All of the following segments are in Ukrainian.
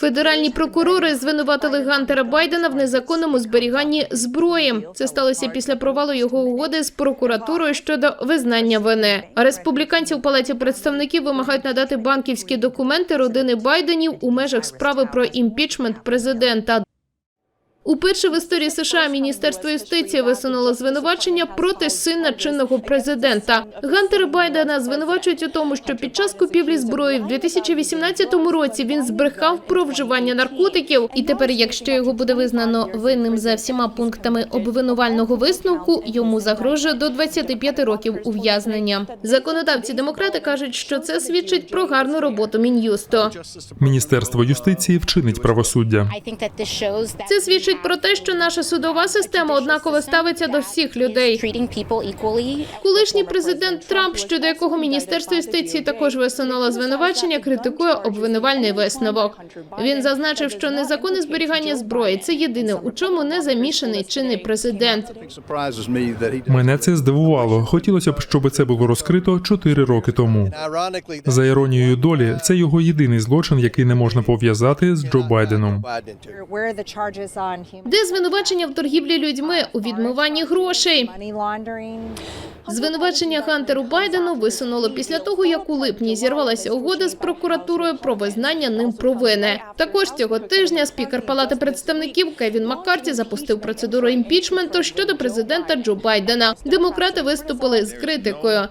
Федеральні прокурори звинуватили Гантера Байдена в незаконному зберіганні зброї. Це сталося після провалу його угоди з прокуратурою щодо визнання вини. Республіканці у палаті представників вимагають надати банківські документи родини Байденів у межах справи про імпічмент президента. Уперше в історії США Міністерство юстиції висунуло звинувачення проти сина чинного президента. Гантера Байдена звинувачують у тому, що під час купівлі зброї в 2018 році він збрехав про вживання наркотиків. І тепер, якщо його буде визнано винним за всіма пунктами обвинувального висновку, йому загрожує до 25 років ув'язнення. Законодавці демократи кажуть, що це свідчить про гарну роботу мін'юсту. Міністерство юстиції вчинить правосуддя. Це свідчить про те, що наша судова система однаково ставиться до всіх людей. Колишній президент Трамп, щодо якого міністерство юстиції також висунуло звинувачення, критикує обвинувальний висновок. Він зазначив, що незаконне зберігання зброї це єдине, у чому не замішаний чинний президент. Мене це здивувало. Хотілося б, щоб це було розкрито чотири роки тому. За іронією долі, це його єдиний злочин, який не можна пов'язати з Джо Байденом. Де звинувачення в торгівлі людьми у відмиванні грошей? Звинувачення Хантеру Байдену висунуло після того, як у липні зірвалася угода з прокуратурою про визнання ним провини. Також цього тижня спікер Палати представників Кевін Маккарті запустив процедуру імпічменту щодо президента Джо Байдена. Демократи виступили з критикою.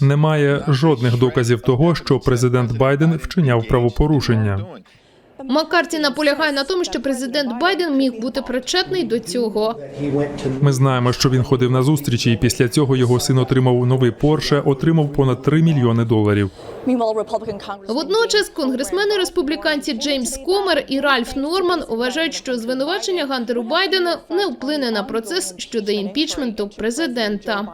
Немає жодних доказів того, що президент Байден вчиняв правопорушення. Маккарті наполягає на тому, що президент Байден міг бути причетний до цього. Ми знаємо, що він ходив на зустрічі, і після цього його син отримав новий Порше, отримав понад 3 мільйони доларів. Водночас конгресмени республіканці Джеймс Комер і Ральф Норман вважають, що звинувачення Гантеру Байдена не вплине на процес щодо імпічменту президента.